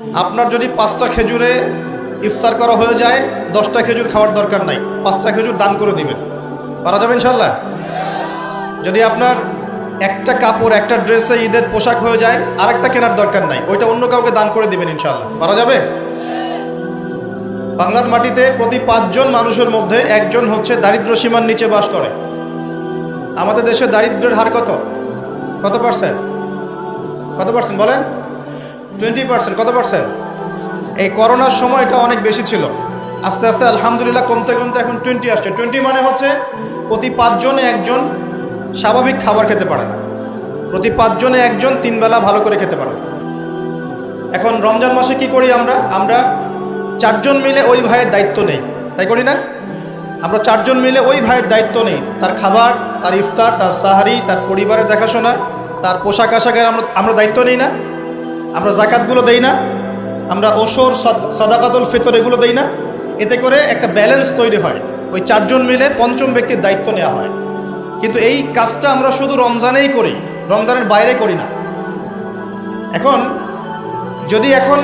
আপনার যদি পাঁচটা খেজুরে ইফতার করা হয়ে যায়, দশটা খেজুর খাওয়ার দরকার নাই। পাঁচটা খেজুর দান করে দিবেন। পারা যাবে ইনশাল্লাহ যদি আপনার একটা কাপড় একটা ড্রেসে ঈদের পোশাক হয়ে যায়, আরেকটা কেনার দরকার নাই। ওইটা অন্য কাউকে দান করে দিবেন ইনশাল্লাহ পারা যাবে? বাংলার মাটিতে প্রতি পাঁচজন মানুষের মধ্যে একজন হচ্ছে দারিদ্র সীমার নিচে বাস করে। আমাদের দেশে দারিদ্রের হার কত? কত পার্সেন্ট কত পার্সেন্ট বলেন? টোয়েন্টি পার্সেন্ট কত পার্সেন্ট এই করোনার সময় এটা অনেক বেশি ছিল। আস্তে আস্তে আলহামদুলিল্লাহ কমতে কমতে এখন টোয়েন্টি আসছে। টোয়েন্টি মানে হচ্ছে প্রতি পাঁচজনে একজন স্বাভাবিক খাবার খেতে পারে না। প্রতি পাঁচজনে একজন তিন বেলা ভালো করে খেতে পারে না। এখন রমজান মাসে কি করি আমরা? আমরা চারজন মিলে ওই ভাইয়ের দায়িত্ব নেই। তাই করি না? আমরা চারজন মিলে ওই ভাইয়ের দায়িত্ব নেই। তার খাবার, তার ইফতার, তার সাহারি, তার পরিবারের দেখাশোনা, তার পোশাক আশাকের আমরা আমরা দায়িত্ব নিই না। আমরা জাকাতগুলো দেই না, আমরা ওসর সদ- সদাকাতুল ফিতর এগুলো দেই না। এতে করে একটা ব্যালেন্স তৈরি হয়। ওই চারজন মিলে পঞ্চম ব্যক্তির দায়িত্ব নেওয়া হয়। কিন্তু এই কাজটা আমরা শুধু রমজানেই করি, রমজানের বাইরে করি না। এখন, যদি এখন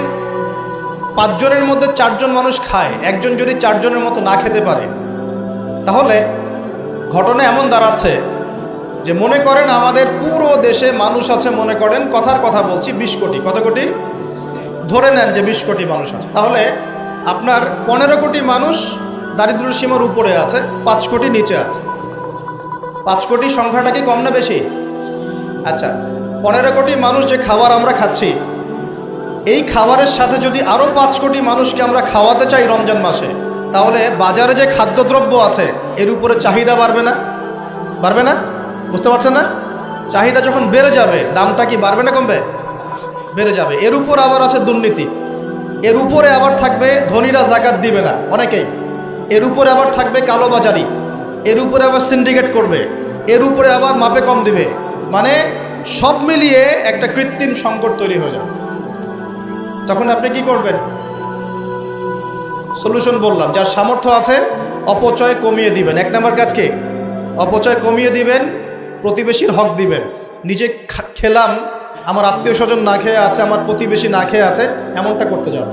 পাঁচজনের মধ্যে চারজন মানুষ খায়, একজন যদি চারজনের মতো না খেতে পারে, তাহলে ঘটনা এমন দাঁড়াচ্ছে যে মনে করেন আমাদের পুরো দেশে মানুষ আছে মনে করেন, কথার কথা বলছি, বিশ কোটি। কত কোটি? ধরে নেন যে বিশ কোটি মানুষ আছে। তাহলে আপনার পনেরো কোটি মানুষ দারিদ্র সীমার উপরে আছে, পাঁচ কোটি নিচে আছে। পাঁচ কোটি সংখ্যাটা কি কম না বেশি? আচ্ছা পনেরো কোটি মানুষ যে খাবার আমরা খাচ্ছি, এই খাবারের সাথে যদি আরও পাঁচ কোটি মানুষকে আমরা খাওয়াতে চাই রমজান মাসে, তাহলে বাজারে যে খাদ্যদ্রব্য আছে, এর উপরে চাহিদা বাড়বে না? বাড়বে না? বুঝতে পারছেন না? চাহিদা যখন বেড়ে যাবে, দামটা কি বাড়বে না কমবে? বেড়ে যাবে। এর উপর আবার আছে দুর্নীতি। এর উপরে আবার থাকবে, ধনীরা জাকাত দিবে না, অনেকেই। এর উপরে আবার থাকবে কালোবাজারি। এর উপরে আবার সিন্ডিকেট করবে। এর উপরে আবার মাপে কম দিবে। মানে সব মিলিয়ে একটা কৃত্রিম সংকট তৈরি হয়ে যাবে। তখন আপনি কি করবেন? সলিউশন বললাম, যার সামর্থ্য আছে, অপচয় কমিয়ে দিবেন। এক নম্বর কাজ কি? অপচয় কমিয়ে দিবেন প্রতিবেশীর হক দিবেন। নিজে খেলাম, আমার আত্মীয় স্বজন না খেয়ে আছে, আমার প্রতিবেশী না খেয়ে আছে, এমনটা করতে যাবে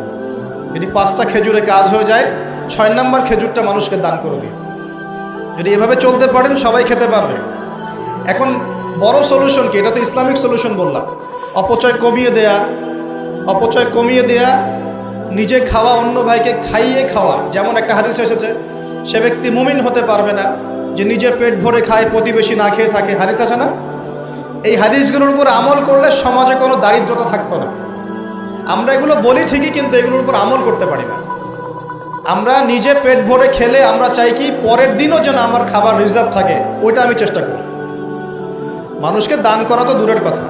যদি পাঁচটা খেজুরে কাজ হয়ে যায়, ছয় নম্বর খেজুরটা মানুষকে দান করে দিন। যদি এভাবে চলতে পারেন, সবাই খেতে পারবে। এখন বড় সলিউশন কি? এটা তো ইসলামিক সলিউশন বললাম। অপচয় কমিয়ে দেয়া, অপচয় কমিয়ে দেয়া, নিজে খাওয়া, অন্য ভাইকে খাইয়ে খাওয়া, যেমন একটা হাদিস এসেছে সে ব্যক্তি মুমিন হতে পারবে না, যে নিজে পেট ভরে খায়, প্রতিবেশী না খেয়ে থাকে। হাদিস আছে না? এই হাদিসগুলোর উপর আমল করলে সমাজে কোনো দারিদ্রতা থাকতো না। আমরা এগুলো বলি ঠিকই, কিন্তু এগুলোর উপর আমল করতে পারি না। আমরা নিজে পেট ভরে খেলে আমরা চাই কি, পরের দিনও যেন আমার খাবার রিজার্ভ থাকে, ওইটা আমি চেষ্টা করি। মানুষকে দান করা তো দূরের কথা।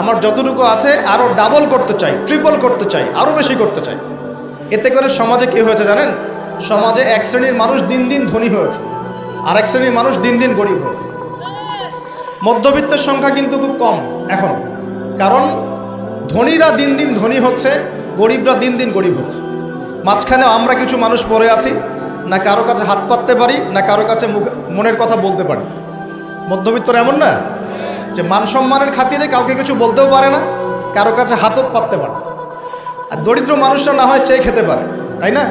আমার যতটুকু আছে আরও ডাবল করতে চাই ট্রিপল করতে চাই আরও বেশি করতে চাই। এতে করে সমাজে কী হয়েছে জানেন? সমাজে এক শ্রেণির মানুষ দিন দিন ধনী হয়েছে, আর এক শ্রেণির মানুষ দিন দিন গরিব হয়েছে। মধ্যবিত্তের সংখ্যা কিন্তু খুব কম এখন, কারণ ধনীরা দিন দিন ধনী হচ্ছে, গরিবরা দিন দিন গরিব হচ্ছে। মাঝখানে আমরা কিছু মানুষ পড়ে আছি, না কারও কাছে হাত পাততে পারি, না কারও কাছে মুখ, মনের কথা বলতে পারি। মধ্যবিত্তর এমন না, যে মান সম্মানের খাতিরে কাউকে কিছু বলতেও পারে না, কারও কাছে হাতও পাততে পারে আর দরিদ্র মানুষরা না হয় চেয়ে খেতে পারে, তাই না?